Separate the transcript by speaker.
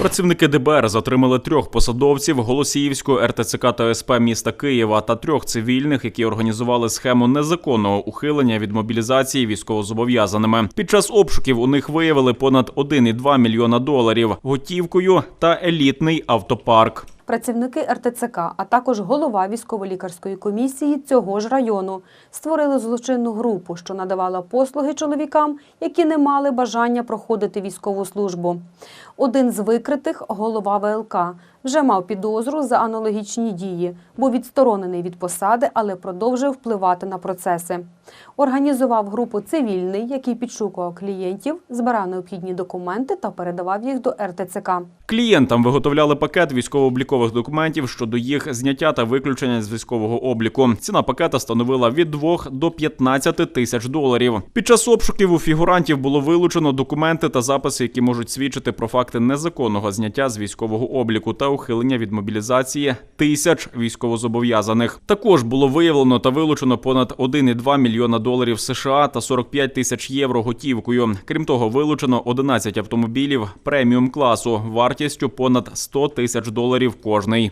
Speaker 1: Працівники ДБР затримали трьох посадовців Голосіївського РТЦК та СП міста Києва та трьох цивільних, які організували схему незаконного ухилення від мобілізації військовозобов'язаними. Під час обшуків у них виявили понад 1,2 мільйона доларів готівкою та елітний автопарк.
Speaker 2: Працівники РТЦК, а також голова військово-лікарської комісії цього ж району створили злочинну групу, що надавала послуги чоловікам, які не мали бажання проходити військову службу. Один з викритих, голова ВЛК, вже мав підозру за аналогічні дії, був відсторонений від посади, але продовжив впливати на процеси. Організував групу цивільний, який підшукував клієнтів, збирав необхідні документи та передавав їх до РТЦК.
Speaker 1: Клієнтам виготовляли пакет військово-облікових документів щодо їх зняття та виключення з військового обліку. Ціна пакета становила від 2 до 15 тисяч доларів. Під час обшуків у фігурантів було вилучено документи та записи, які можуть свідчити про факти незаконного зняття з військового обліку та ухилення від мобілізації тисяч військовозобов'язаних. Також було виявлено та вилучено понад 1,2 мільйона доларів США та 45 тисяч євро готівкою. Крім того, вилучено 11 автомобілів преміум класу вартістю понад 100 тисяч доларів кожний.